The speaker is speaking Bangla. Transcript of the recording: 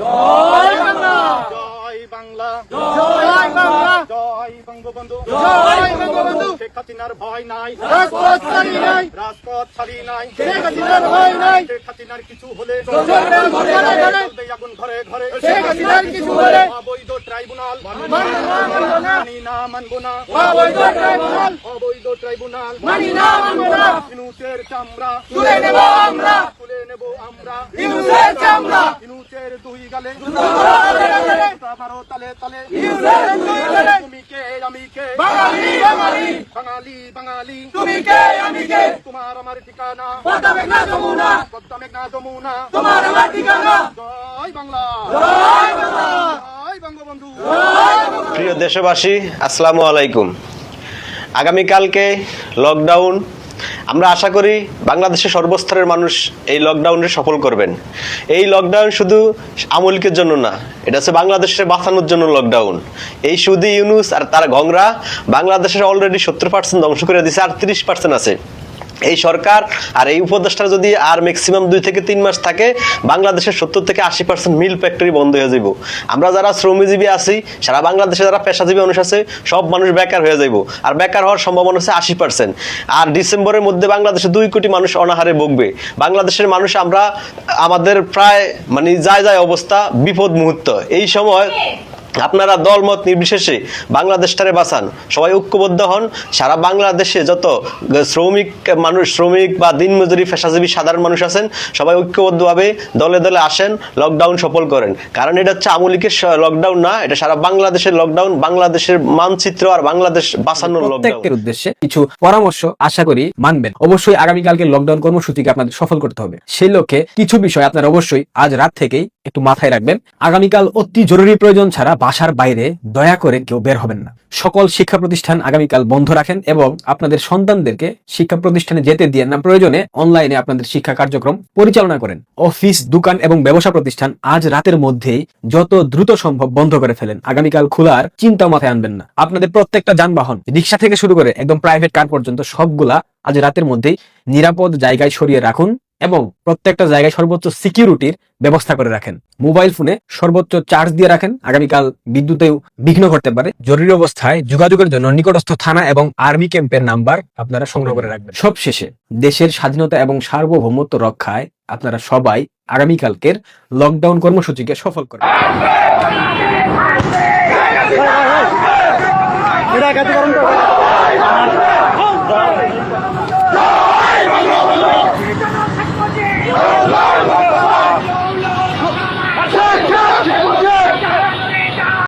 জয় বাংলা। জয় বাংলা। জয় বাংলা। জয় বঙ্গবন্ধু। জয় বঙ্গবন্ধু। শেখ হাসিনার ভয় নাই। রাজপথ ছাড়ি নাই। রাজপথ ছাড়ি নাই। শেখ হাসিনার ভয় নাই। শেখ হাসিনার কিছু হলে ঘরে ঘরে। আগুন ঘরে ঘরে। শেখ হাসিনার কিছু হলে অবৈধ ট্রাইব্যুনাল। মানি না মানবো না। অবৈধ ট্রাইব্যুনাল। অবৈধ ট্রাইব্যুনাল। মানি না মানব না। ইনুসের চামড়া। তুলে নেব আমরা। তুলে নেব আমরা। ইনুসের গালে মারো তালে তালে ইউসের দুই গালে। তুমি কে আমি কে? বাঙালি বাঙালি। বাঙালি বাঙালি। তুমি কে আমি কে? তোমার আমার ঠিকানা। পদ্মা মেঘনা যমুনা। পদ্মা মেঘনা যমুনা। তোমার আমার ঠিকানা। জয় বাংলা। জয় বাংলা। জয় বঙ্গবন্ধু। প্রিয় দেশবাসী আসসালামু আলাইকুম। আগামীকালকে লকডাউন আমরা আশা করি বাংলাদেশের সর্বস্তরের মানুষ এই লকডাউনে সফল করবেন। এই লকডাউন শুধু আমলকের জন্য না, এটা হচ্ছে বাংলাদেশের বাঁচানোর জন্য লকডাউন এই সুদি ইউনুস আর তার ঘংরা বাংলাদেশের অলরেডি সত্তর পার্সেন্ট ধ্বংস করে দিয়েছে আর তিরিশ পার্সেন্ট আছে। এই সরকার আর এই উপদেষ্টা যদি আর ম্যাক্সিমাম দুই থেকে তিন মাস থাকে, বাংলাদেশের সত্তর থেকে আশি পার্সেন্ট মিল ফ্যাক্টরি বন্ধ হয়ে যাব আমরা যারা শ্রমজীবী আছি, সারা বাংলাদেশে যারা পেশাজীবী মানুষ আছে, সব মানুষ বেকার হয়ে যাব আর বেকার হওয়ার সম্ভাবনা হচ্ছে আশি পার্সেন্ট আর ডিসেম্বরের মধ্যে বাংলাদেশে দুই কোটি মানুষ অনাহারে ভুগবে। বাংলাদেশের মানুষ আমরা, আমাদের প্রায় মানে যায় যায় অবস্থা, বিপদ মুহূর্ত। এই সময় আপনারা দলমত নির্বিশেষে বাংলাদেশটারে বাঁচান। সবাই ঐক্যবদ্ধ হন। সারা বাংলাদেশে যত শ্রমিক মানুষ, শ্রমিক বা দিনমজুরি, পেশাজীবী, সাধারণ মানুষ আছেন, সবাই ঐক্যবদ্ধভাবে দলে দলে আসেন লকডাউন সফল করেন। কারণ এটা হচ্ছে আমলিকের লকডাউন না, এটা সারা বাংলাদেশের লকডাউন বাংলাদেশের মানচিত্র আর বাংলাদেশ বাঁচানোর লকডাউন উদ্দেশ্যে কিছু পরামর্শ আশা করি মানবেন। অবশ্যই আগামীকালকে লকডাউন কর্মসূচিকে আপনাদের সফল করতে হবে। সেই লক্ষ্যে কিছু বিষয় আপনারা অবশ্যই আজ রাত থেকেই একটু মাথায় রাখবেন। আগামীকাল অতি জরুরি প্রয়োজন ছাড়া বাসার বাইরে দয়া করে কেউ বের হবেন না। সকল শিক্ষা প্রতিষ্ঠান আগামীকাল বন্ধ রাখেন এবং আপনাদের সন্তানদেরকে শিক্ষা প্রতিষ্ঠানে যেতে দিয়ে না প্রয়োজনে অনলাইনে আপনাদের শিক্ষা কার্যক্রম পরিচালনা করেন। অফিস, দোকান এবং ব্যবসা প্রতিষ্ঠান আজ রাতের মধ্যেই যত দ্রুত সম্ভব বন্ধ করে ফেলেন। আগামীকাল খোলার চিন্তা মাথায় আনবেন না। আপনাদের প্রত্যেকটা যানবাহন, রিক্সা থেকে শুরু করে একদম প্রাইভেট কার পর্যন্ত সবগুলা আজ রাতের মধ্যেই নিরাপদ জায়গায় সরিয়ে রাখুন। এবং প্রত্যেকটা জায়গায় সর্বোচ্চ সিকিউরিটির ব্যবস্থা করে রাখেন। মোবাইল ফোনে সর্বোচ্চ চার্জ দিয়ে রাখেন। আগামীকাল বিদ্যুতেও বিঘ্ন ঘটতে পারে। জরুরি অবস্থায় যোগাযোগের জন্য নিকটস্থ থানা এবং আর্মি ক্যাম্পের নাম্বার আপনারা সংগ্রহ করে রাখবেন। সবশেষে, দেশের স্বাধীনতা এবং সার্বভৌমত্ব রক্ষায় আপনারা সবাই আগামীকালকের লকডাউন কর্মসূচিকে সফল করেন